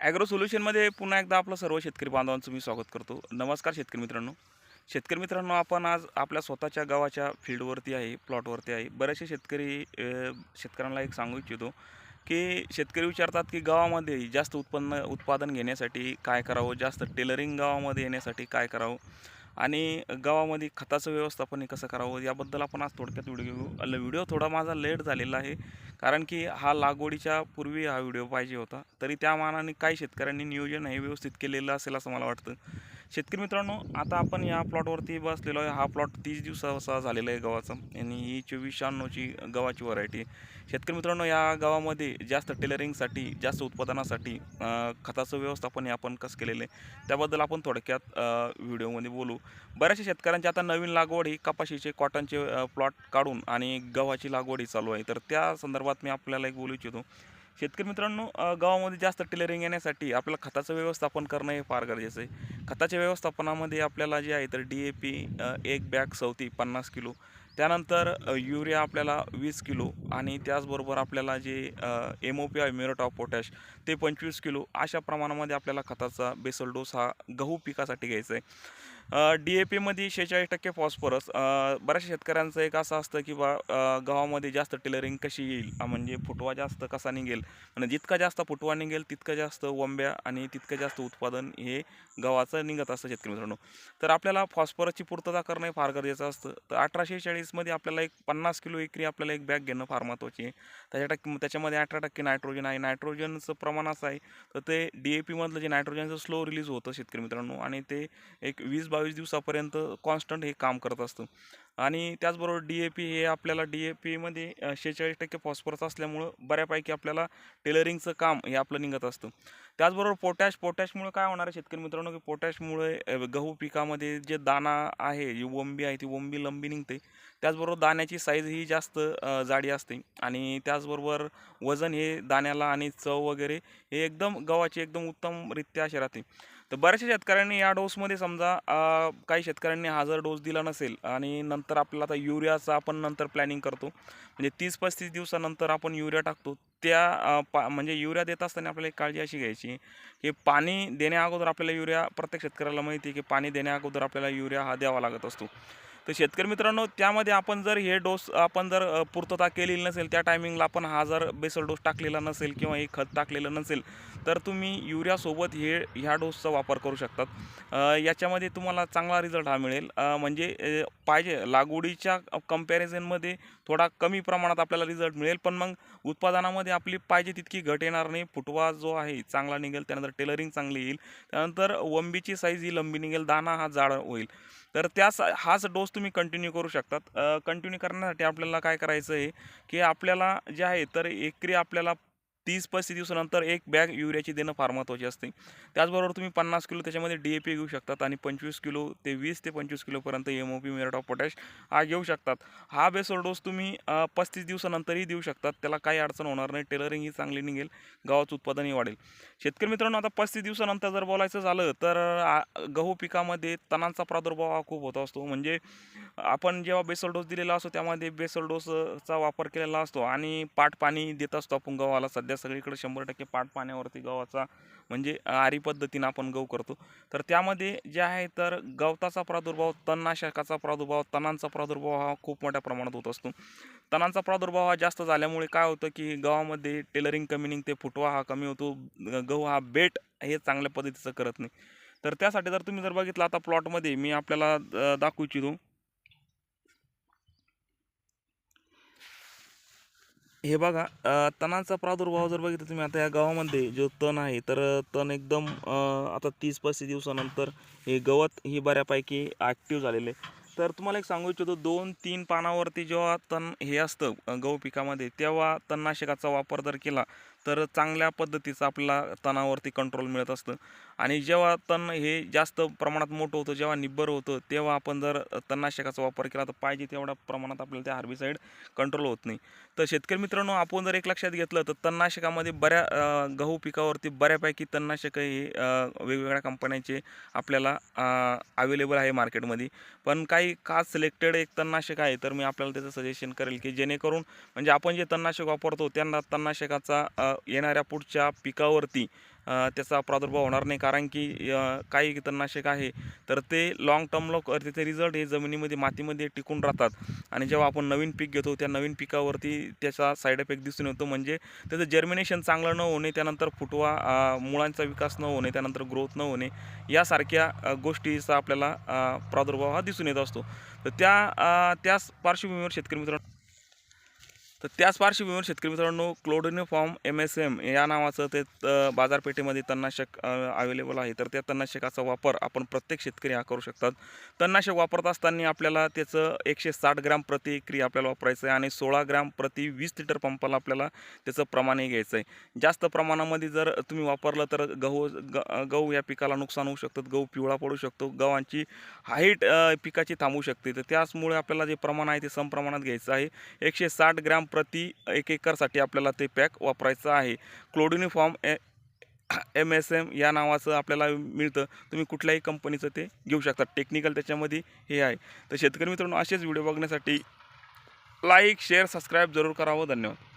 Agro सोल्युशनमध्ये पुन्हा एकदा आपलं सर्व शेतकरी बांधवांचं मी स्वागत करतो. नमस्कार शेतकरी मित्रांनो. शेतकरी मित्रांनो आपण आज आपल्या स्वतःच्या गावाच्या फील्डवरती आहे प्लॉटवरती आहे. बरेचसे शेतकरी शेतकऱ्यांना एक सांगू इच्छितो की शेतकरी विचारतात की गावामध्ये जास्त उत्पन्न उत्पादन घेण्यासाठी काय करावं? जास्त टेलरिंग गावामध्ये येण्यासाठी काय करावं? आणि गावामध्ये खताचं व्यवस्थापन हे कसं करावं याबद्दल आपण आज थोडक्यात व्हिडिओ घेऊ. व्हिडिओ थोडा माझा लेट झालेला आहे. कारण की हा लागवडीच्या पूर्वी हा व्हिडिओ पाहिजे होता. तरी त्या मानाने काही शेतकऱ्यांनी नियोजन हे व्यवस्थित केलेलं असेल असं मला वाटतं. शेतकरी मित्रांनो आता आपण या प्लॉटवरती बसलेलो आहे. हा प्लॉट तीस दिवसाचा झालेला आहे गव्हाचा आणि ही चोवीस शहाण्णवची गव्हाची व्हरायटी शेतकरी मित्रांनो या गावामध्ये जास्त टेलरिंगसाठी जास्त उत्पादनासाठी खताचं व्यवस्थापन हे आपण कसं केलेलं आहे त्याबद्दल आपण थोडक्यात व्हिडिओमध्ये बोलू. बऱ्याचशा शेतकऱ्यांची आता नवीन लागवड ही कपाशीचे कॉटनचे प्लॉट काढून आणि गव्हाची लागवड ही चालू आहे. तर त्या संदर्भात मी आपल्याला एक बोलू इच्छितो. शेतकरी मित्रांनो गावामध्ये जास्त टेलरिंग येण्यासाठी आपल्याला खताचं व्यवस्थापन करणं हे फार गरजेचं आहे. खताच्या व्यवस्थापनामध्ये आपल्याला जे आहे तर डी ए पी एक बॅग सवती पन्नास किलो. त्यानंतर युरिया आपल्याला वीस किलो आणि त्याचबरोबर आपल्याला जे एम ओ पी आहे म्युरेट ऑफ पोटॅश ते पंचवीस किलो. अशा प्रमाणामध्ये आपल्याला खताचा बेसल डोस हा गहू पिकासाठी घ्यायचा आहे. डी ए पीमध्ये शेहेचाळीस टक्के फॉस्फरस. बऱ्याचशा शेतकऱ्यांचं एक असं असतं की बा गव्हामध्ये जास्त टेलरिंग कशी येईल? म्हणजे फुटवा जास्त कसा निघेल? आणि जितका जास्त फुटवा निघेल तितकं जास्त वंब्या आणि तितकं जास्त उत्पादन हे गव्हाचं निघत असतं शेतकरी मित्रांनो. तर आपल्याला फॉस्फरसची पूर्तता करणं हे फार गरजेचं असतं. तर अठराशे चाळीसमध्ये आपल्याला एक पन्नास किलो एकरी आपल्याला एक बॅग घेणं फार महत्त्वाची आहे. त्याच्या टक्के त्याच्यामध्ये अठरा टक्के नायट्रोजन आहे. नायट्रोजनचं प्रमाण असं आहे. तर ते डी ए पीमधलं जे नायट्रोजनचं स्लो रिलीज होतं शेतकरी मित्रांनो आणि ते एक वीस बावीस दिवसापर्यंत कॉन्स्टंट हे काम करत असतं. आणि त्याचबरोबर डी ए पी हे आपल्याला डी ए पीमध्ये शेहेचाळीस टक्के फॉस्फरस असल्यामुळं बऱ्यापैकी आपल्याला टेलरिंगचं काम हे आपलं निघत असतं. त्याचबरोबर पोटॅश पोटॅशमुळे काय होणार आहे शेतकरी मित्रांनो? की पोटॅशमुळे गहू पिकामध्ये जे दाना आहे जी वंबी आहे ती वंबी लंबी निघते. त्याचबरोबर दाण्याची साईज ही जास्त जाडी असते. आणि त्याचबरोबर वजन हे दाण्याला आणि चव वगैरे हे एकदम गव्हाची एकदम उत्तमरित्या असे राहते. तर बऱ्याचशा शेतकऱ्यांनी या डोसमध्ये समजा काही शेतकऱ्यांनी हा जर डोस दिला नसेल आणि नंतर आपल्याला आता युरियाचा आपण नंतर प्लॅनिंग करतो. म्हणजे तीस पस्तीस दिवसानंतर आपण युरिया टाकतो. त्या पा म्हणजे युरिया देत असताना आपल्याला एक काळजी अशी घ्यायची की पाणी देण्या अगोदर आपल्याला युरिया प्रत्येक शेतकऱ्याला माहिती आहे की पाणी देण्या अगोदर आपल्याला युरिया हा द्यावा लागत असतो. तर शेतकरी मित्रांनो त्यामध्ये आपण जर हे डोस आपण जर पूर्तता केलेली नसेल त्या टायमिंगला आपण हा जर बेसल डोस टाकलेला नसेल किंवा हे खत टाकलेलं नसेल तर तुम्ही युरियासोबत हे ह्या डोसचा वापर करू शकतात. याच्यामध्ये तुम्हाला चांगला रिझल्ट हा मिळेल. म्हणजे पाहिजे लागवडीच्या कंपॅरिझनमध्ये थोडा कमी प्रमाणात आपल्याला रिझल्ट मिळेल. पण मग उत्पादनामध्ये आपली पाहिजे तितकी घट येणार नाही. फुटवा जो आहे चांगला निघेल. त्यानंतर टेलरिंग चांगली येईल. त्यानंतर वंबीची साईज ही लंबी निघेल. दाना हा जाड होईल. तर त्याच हाच डोस तुम्ही कंटिन्यू करू शकतात. कंटिन्यू करण्यासाठी आपल्याला काय करायचं आहे की आपल्याला जे आहे तर एकरी आपल्याला तीस पस्तीस दिवसानंतर एक बॅग युरियाची देणं फार महत्त्वाची असते. त्याचबरोबर तुम्ही पन्नास किलो त्याच्यामध्ये डी ए पी घेऊ शकतात आणि पंचवीस किलो ते वीस ते पंचवीस किलोपर्यंत M O P muriate of potash हा घेऊ शकतात. हा बेसोर डोस तुम्ही पस्तीस दिवसानंतरही देऊ शकतात. त्याला काही अडचण होणार नाही. टेलरिंग ही चांगली निघेल. गावाचं उत्पादनही वाढेल. शेतकरी मित्रांनो आता पस्तीस दिवसानंतर जर बोलायचं झालं तर गहू पिकामध्ये तणांचा प्रादुर्भाव हा खूप होत असतो. म्हणजे आपण जेव्हा बेसल डोस दिलेला असतो त्यामध्ये बेसल डोसचा वापर केलेला असतो आणि पाट पाणी देत असतो आपण गव्हाला सध्या सगळीकडे शंभर टक्के पाट पाण्यावरती गव्हाचा म्हणजे आरी पद्धतीनं आपण गहू करतो. तर त्यामध्ये जे आहे तर गवताचा प्रादुर्भाव तणनाशकाचा प्रादुर्भाव तणांचा प्रादुर्भाव हा खूप मोठ्या प्रमाणात होत असतो. तणांचा प्रादुर्भाव हा जास्त झाल्यामुळे काय होतं की गव्हामध्ये टेलरिंग कमी निघते फुटवा हा कमी होतो गहू हा बेट हे चांगल्या पद्धतीचं करत नाही. तर त्यासाठी जर तुम्ही जर बघितलं आता प्लॉटमध्ये मी आपल्याला दाखवू इच्छितो. हे बघा तणांचा प्रादुर्भाव जर बघितला तुम्ही आता या गावामध्ये जो तण आहे तर तण एकदम आता तीस पस्तीस दिवसानंतर हे गवत ही बऱ्यापैकी ॲक्टिव्ह झालेले आहे. तर तुम्हाला एक सांगू इच्छितो दोन तीन पानावरती जेव्हा तण हे असतं गहू पिकामध्ये तेव्हा तणनाशकाचा वापर जर केला तर चांगल्या पद्धतीचं आपल्याला तणावरती कंट्रोल मिळत असतं. आणि जेव्हा तण हे जास्त प्रमाणात मोठं होतं जेव्हा निब्बर होतं तेव्हा आपण जर तणनाशकाचा वापर केला तर पाहिजे तेवढ्या प्रमाणात आपल्याला त्या हार्बिसाईड कंट्रोल होत नाही. तर शेतकरी मित्रांनो आपण जर एक लक्षात घेतलं तर तणनाशकामध्ये बऱ्या गहू पिकावरती बऱ्यापैकी तणनाशकं हे वेगवेगळ्या कंपन्यांचे आपल्याला अवेलेबल आहे मार्केटमध्ये पण काही खास सिलेक्टेड एक तणनाशक आहे तर मी आपल्याला त्याचं सजेशन करेल की जेणेकरून म्हणजे आपण जे तणनाशक वापरतो त्यांना तणनाशकाचा येणाऱ्या पुढच्या पिकावरती त्याचा प्रादुर्भाव होणार नाही. कारण की काही तणनाशक आहे तर ते लाँग टर्मला त्याचे रिझल्ट हे जमिनीमध्ये मातीमध्ये टिकून राहतात. आणि जेव्हा आपण नवीन पीक घेतो त्या नवीन पिकावरती त्याचा साईड इफेक्ट दिसून येतो. म्हणजे त्याचं जर्मिनेशन चांगलं न होणे त्यानंतर फुटवा मुळांचा विकास न होणे त्यानंतर ग्रोथ न होणे यासारख्या गोष्टीचा आपल्याला प्रादुर्भाव हा दिसून येत असतो. तर त्या त्याच पार्श्वभूमीवर शेतकरी मित्रांनो तर त्याच पार्श्वभूमीवर शेतकरी मित्रांनो क्लोडोनिफॉर्म एम एस एम या नावाचं ते बाजारपेठेमध्ये तणनाशक अवेलेबल आहे. तर त्या तणनाशकाचा वापर आपण प्रत्येक शेतकरी हा करू शकतात. तणनाशक वापरत असताना आपल्याला त्याचं एकशे साठ ग्राम प्रति क्रिया आपल्याला वापरायचं आहे आणि सोळा ग्राम प्रति वीस लिटर पंपाला आपल्याला त्याचं प्रमाणही घ्यायचं आहे. जास्त प्रमाणामध्ये जर तुम्ही वापरलं तर गहू ग गहू या पिकाला नुकसान होऊ शकतं गहू पिवळा पडू शकतो गव्हांची हाईट पिकाची थांबू शकते. तर त्याचमुळे आपल्याला जे प्रमाण आहे ते समप्रमाणात घ्यायचं आहे. एकशे साठ ग्राम प्रति एक एकरसाठी आपल्याला ते पॅक वापरायचं आहे. क्लोडिनिफॉर्म ए एम एस एम या नावाचं आपल्याला मिळतं. तुम्ही कुठल्याही कंपनीचं ते घेऊ शकता. टेक्निकल त्याच्यामध्ये हे आहे. तर शेतकरी मित्रांनो असेच व्हिडिओ बघण्यासाठी लाईक शेअर सबस्क्राईब जरूर करावं. धन्यवाद.